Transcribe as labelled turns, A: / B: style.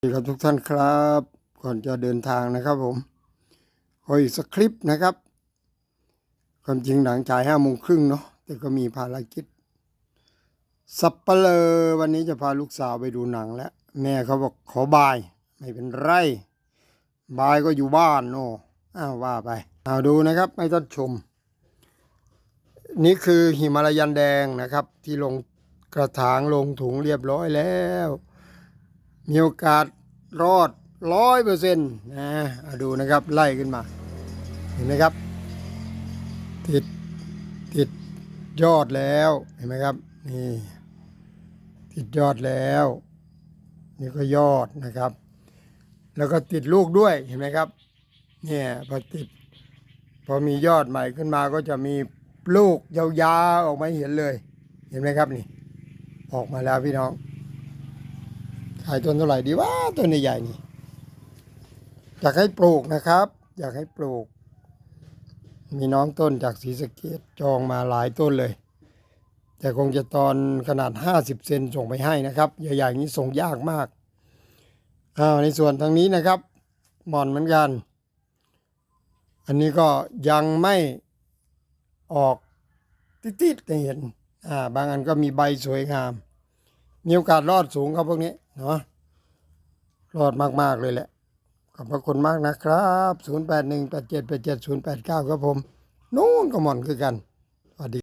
A: สวัสดีครับทุกท่านครับ ก่อนจะเดินทางนะครับผมขออีกสักคลิปนะครับ ความจริงหนังฉายห้าโมงครึ่งเนาะแต่ก็มีภารกิจ สับเปลอวันนี้จะพาลูกสาวไปดูหนังแล้ว แม่เขาบอกขอบาย ไม่เป็นไร บายก็อยู่บ้านโนอ้าวว่าไปเอาดูนะครับให้ท่านชม นี่คือหิมาลายันแดงนะครับ ที่ลงกระถางลงถุงเรียบร้อยแล้ว มีโอกาสรอดร้อยเปอร์เซ็นต์นะดูนะครับไล่ขึ้นมา เห็นไหมครับ ติดติดยอดแล้วเห็นไหมครับนี่ติดยอดแล้ว นี่ก็ยอดนะครับ แล้วก็ติดลูกด้วยเห็นไหมครับเนี่ยพอติดพอมียอดใหม่ขึ้นมาก็จะมีลูกยาวๆออกมาเห็นเลย เห็นไหมครับนี่ ออกมาแล้วพี่น้อง ขายต้นเท่าไหร่ดีว่าต้นใหญ่ๆนี่อยากให้ปลูกนะครับ อยากให้ปลูก มีน้องต้นจากศรีสะเกดจองมาหลายต้นเลย แต่คงจะตอนขนาด 50 เซนส่งไปให้นะครับใหญ่ๆนี้ส่งยากมากอ้าวในส่วนทางนี้นะครับหมอนเหมือนกัน อันนี้ก็ยังไม่ออกติดๆเห็นอ่าบางอันก็มีใบสวยงาม มีโอกาสรอดสูงครับพวกนี้ เนาะรอดมาก ๆ เลยแหละ ขอบพระคุณมากนะครับ 0 8 1 8 7 8 7 0 8 9 ครับผม นู่นก็หมอนคือกันสวัสดี